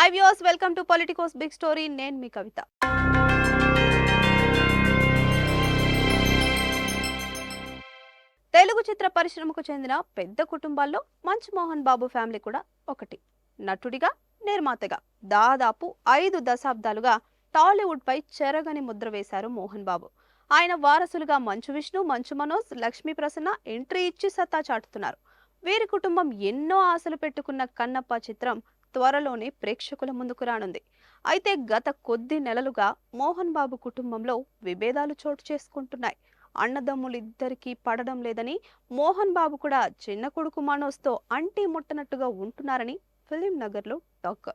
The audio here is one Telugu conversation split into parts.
Hi viewers welcome to politicos big story నేను మీ కవిత. తెలుగు చిత్ర పరిశ్రమకు చెందిన పెద్ద కుటుంబాల్లో మంచు మోహన్ బాబు ఫ్యామిలీ కూడా ఒకటి. నటుడిగా నిర్మాతగా. దాదాపు ఐదు దశాబ్దాలుగా టాలీవుడ్ పై చెరగని ముద్ర వేశారు మోహన్ బాబు. ఆయన వారసులుగా మంచు విష్ణు మంచు మనోజ్ లక్ష్మీ ప్రసన్న ఎంట్రీ ఇచ్చి సత్తా చాటుతున్నారు. వీరి కుటుంబం ఎన్నో ఆశలు పెట్టుకున్న కన్నప్ప చిత్రం త్వరలోనే ప్రేక్షకుల ముందుకు రానుంది. అయితే గత కొద్ది నెలలుగా మోహన్ బాబు కుటుంబంలో విభేదాలు చోటు చేసుకుంటున్నాయి. అన్నదమ్ములిద్దరికీ పడడం లేదని మోహన్ బాబు కూడా చిన్న కొడుకు మనోజ్తో అంటి ముట్టనట్టుగా ఉంటున్నారని ఫిలిం నగర్లో టాక్.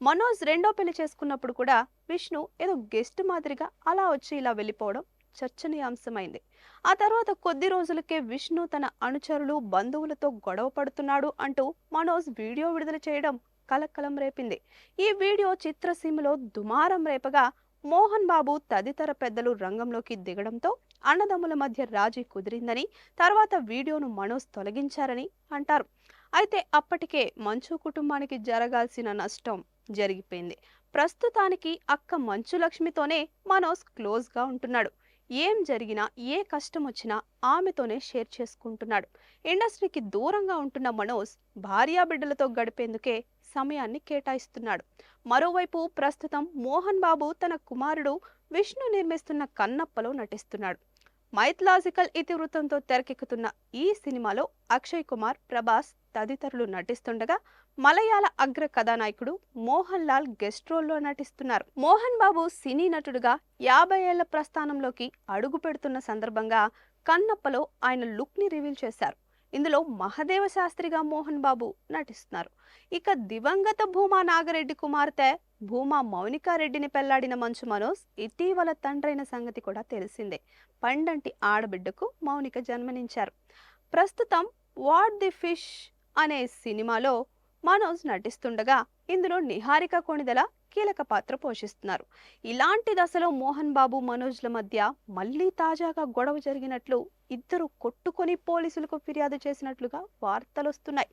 మనోజ్ రెండో పెళ్ళి చేసుకున్నప్పుడు కూడా విష్ణు ఏదో గెస్ట్ మాదిరిగా అలా వచ్చి ఇలా వెళ్ళిపోవడం చర్చనీయాంశమైంది. ఆ తర్వాత కొద్ది రోజులకే విష్ణు తన అనుచరులు బంధువులతో గొడవ పడుతున్నాడు అంటూ మనోజ్ వీడియో విడుదల చేయడం కలకలం రేపింది. ఈ వీడియో చిత్రసీమలో దుమారం రేపగా మోహన్ బాబు తదితర పెద్దలు రంగంలోకి దిగడంతో అన్నదమ్ముల మధ్య రాజీ కుదిరిందని తర్వాత వీడియోను మనోజ్ తొలగించారని అంటారు. అయితే అప్పటికే మంచు కుటుంబానికి జరగాల్సిన నష్టం జరిగిపోయింది. ప్రస్తుతానికి అక్క మంచు లక్ష్మితోనే మనోజ్ క్లోజ్గా ఉంటున్నాడు. ఏం జరిగినా ఏ కష్టం వచ్చినా ఆమెతోనే షేర్ చేసుకుంటున్నాడు. ఇండస్ట్రీకి దూరంగా ఉంటున్న మనోజ్ భార్యా బిడ్డలతో గడిపేందుకే సమయాన్ని కేటాయిస్తున్నాడు. మరోవైపు ప్రస్తుతం మోహన్ బాబు తన కుమారుడు విష్ణు నిర్మిస్తున్న కన్నప్పలో నటిస్తున్నాడు. మైథలాజికల్ ఇతివృత్తంతో తెరకెక్కుతున్న ఈ సినిమాలో అక్షయ్ కుమార్ ప్రభాస్ తదితరులు నటిస్తుండగా మలయాళ అగ్ర కథానాయకుడు మోహన్ లాల్ గెస్ట్ రోల్లో నటిస్తున్నారు. మోహన్ బాబు సినీ నటుడుగా యాభై ఏళ్ళ ప్రస్థానంలోకి అడుగు పెడుతున్న సందర్భంగా కన్నప్పలో ఆయన లుక్ని రివీల్ చేశారు. ఇందులో మహదేవ శాస్త్రిగా మోహన్ బాబు నటిస్తున్నారు. ఇక దివంగత భూమా నాగరెడ్డి కుమార్తె భూమా మౌనికారెడ్డిని పెళ్ళాడిన మంచు మనోజ్ ఇటీవల తండ్రైన సంగతి కూడా తెలిసిందే. పండంటి ఆడబిడ్డకు మౌనిక జన్మనించారు ప్రస్తుతం వాట్ ది ఫిష్ అనే సినిమాలో మనోజ్ నటిస్తుండగా ఇందులో నిహారిక కొణిదల కీలక పాత్ర పోషిస్తున్నారు. ఇలాంటి దశలో మోహన్ బాబు మనోజ్ల మధ్య మళ్ళీ తాజాగా గొడవ జరిగినట్లు ఇద్దరు కొట్టుకొని పోలీసులకు ఫిర్యాదు చేసినట్లుగా వార్తలొస్తున్నాయి.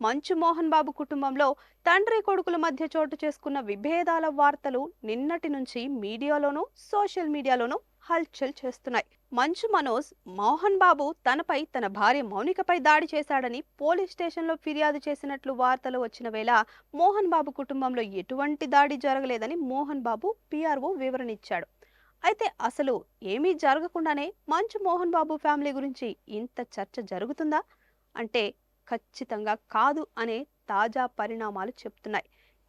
మంచు మోహన్ బాబు కుటుంబంలో తండ్రి కొడుకుల మధ్య చోటు చేసుకున్న విభేదాల వార్తలు నిన్నటి నుంచి మీడియాలోనూ సోషల్ మీడియాలోనూ హల్చల్ చేస్తున్నాయి. మంచు మనోజ్ మోహన్ బాబు తనపై తన భార్య మౌనికపై దాడి చేశాడని పోలీస్ స్టేషన్లో ఫిర్యాదు చేసినట్లు వార్తలు వచ్చిన వేళ మోహన్ బాబు కుటుంబంలో ఎటువంటి దాడి జరగలేదని మోహన్ బాబు పిఆర్ఓ వివరణ ఇచ్చాడు. అయితే అసలు ఏమీ జరగకుండానే మంచు మోహన్ బాబు ఫ్యామిలీ గురించి ఇంత చర్చ జరుగుతుందా? అంటే ఖచ్చితంగా కాదు అనే తాజా పరిణామాలు చెప్తున్నాయి.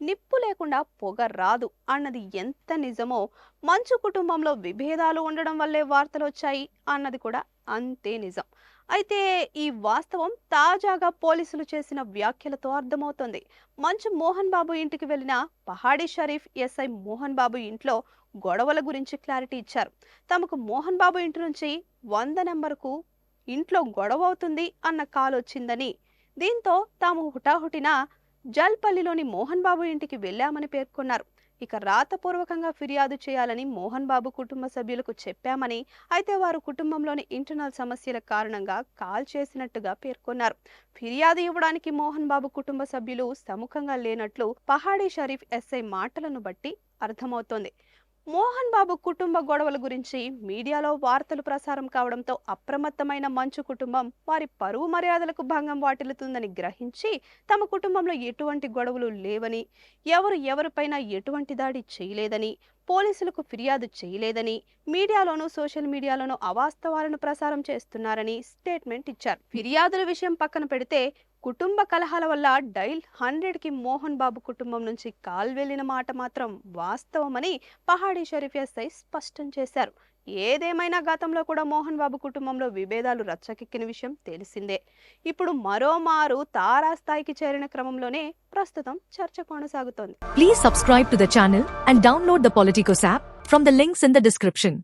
నిప్పు లేకుండా పొగ రాదు అన్నది ఎంత నిజమో మంచు కుటుంబంలో విభేదాలు ఉండడం వల్లే వార్తలు వచ్చాయి అన్నది కూడా అంతే నిజం. అయితే ఈ వాస్తవం తాజాగా పోలీసులు చేసిన వ్యాఖ్యలతో అర్థమవుతుంది. మంచు మోహన్ బాబు ఇంటికి వెళ్ళిన పహాడీ షరీఫ్ ఎస్ఐ మోహన్ బాబు ఇంట్లో గొడవల గురించి క్లారిటీ ఇచ్చారు. తమకు మోహన్ బాబు ఇంటి నుంచి వంద నెంబర్కు ఇంట్లో గొడవ అవుతుంది అన్న కాల్ వచ్చిందని దీంతో తాము హుటాహుటిన జల్పల్లిలోని మోహన్ బాబు ఇంటికి వెళ్ళామని పేర్కొన్నారు. ఇక రాతపూర్వకంగా ఫిర్యాదు చేయాలని మోహన్ బాబు కుటుంబ సభ్యులకు చెప్పామని అయితే వారు కుటుంబంలోని ఇంటర్నల్ సమస్యల కారణంగా కాల్ చేసినట్టుగా పేర్కొన్నారు. ఫిర్యాదు ఇవ్వడానికి మోహన్ బాబు కుటుంబ సభ్యులు సముఖంగా లేనట్లు పహాడీ షరీఫ్ ఎస్ఐ మాటలను బట్టి అర్థమవుతోంది. మోహన్ బాబు కుటుంబ గొడవల గురించి మీడియాలో వార్తలు ప్రసారం కావడంతో అప్రమత్తమైన మంచు కుటుంబం వారి పరువు మర్యాదలకు భంగం వాటిల్లుతుందని గ్రహించి తమ కుటుంబంలో ఎటువంటి గొడవలు లేవని ఎవరు ఎవరిపైన ఎటువంటి దాడి చేయలేదని పోలీసులకు ఫిర్యాదు చేయలేదని మీడియాలోనూ సోషల్ మీడియాలోనూ అవాస్తవాలను ప్రసారం చేస్తున్నారని స్టేట్మెంట్ ఇచ్చారు. ఫిర్యాదుల విషయం పక్కన పెడితే కుటుంబ కలహాల వల్ల డైల్ హండ్రెడ్కి మోహన్ బాబు కుటుంబం నుంచి కాల్ వెళ్ళిన మాట మాత్రం వాస్తవమని పహాడీ షరీఫ్ ఎస్ఐ స్పష్టం చేశారు. ఏదేమైనా గతంలో కూడా మోహన్ బాబు కుటుంబంలో విభేదాలు రచ్చకెక్కిన విషయం తెలిసిందే. ఇప్పుడు మరోమారు తారాస్థాయికి చేరిన క్రమంలోనే ప్రస్తుతం చర్చ కొనసాగుతోంది. Please subscribe to the channel and download the politicos app from the links in the description